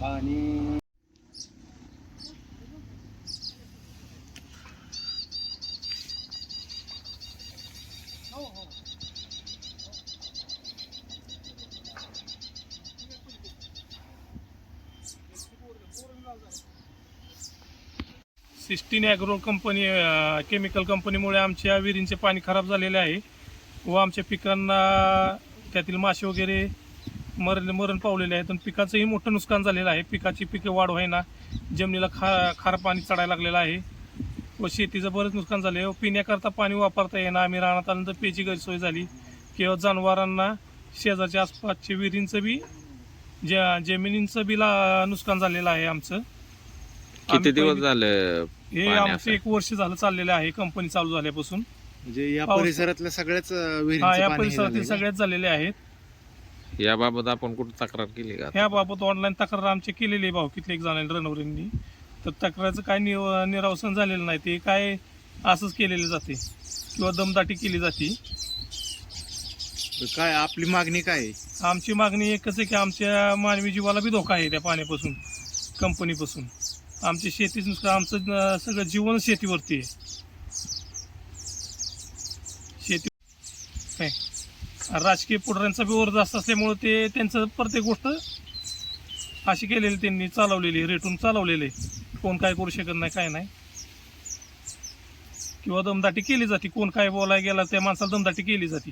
आणि Sistine agro company chemical कंपनीमुळे आमच्या विहिरींचे पाणी खराब झालेले आहे व आमच्या पिकांना त्यातील मासे वगैरे मरण मरण पावलेले आहेत. आणि पिकाचंही मोठं नुकसान झालेलं आहे. पिकाची पिकं वाढ व्हायना जमिनीला खा खार पाणी चढायला लागलेलं आहे व शेतीचं बरंच नुकसान झालं आहे व पिण्याकरता पाणी वापरता येणं आम्ही राहण्यात आल्यानंतर प्यायची गैरसोय झाली. किंवा जनावरांना शेजारच्या आसपासच्या विहिरींचं बी ज्या जमिनींचं बी ला नुकसान झालेलं आहे आमचं. किती दिवस झाले हे आमचं? एक वर्ष झालं चाललेलं आहे कंपनी चालू झाल्यापासून. म्हणजे या पाऊस- परिसरातल्या सगळ्याच अं, हा विहिरींचं या पाणी हे परिसरातील झालंय का? सगळ्यात झालेले आहेत. याबाबत आपण कुठं तक्रार केली का? ह्या बाबत ऑनलाईन तक्रार आमची केलेली आहे भाऊ किती एक जणांनी रणवरींनी. तर तक्रारचं काय निव निरावसन झालेलं नाही. ते काय असंच केलेलं जाते किंवा दमदाटी केली जाते. तर काय आपली मागणी काय आहे? आमची मागणी एकच आहे की आमच्या मानवी जीवाला बी धोका आहे त्या पाण्यापासून कंपनीपासून आमची शेतीच नुसतं आमचं सगळं जीवनच शेतीवरती आहे. शेती काय राजकीय पुढाऱ्यांचा बी जास्त असल्यामुळं ते त्यांचं प्रत्येक गोष्ट अशी केलेली त्यांनी चालवलेली रेटून चालवलेले कोण काय करू शकत नाही काय नाही. किंवा दमदाटी केली जाते कोण काय बोलायला गेला त्या माणसाला दमदाटी केली जाते.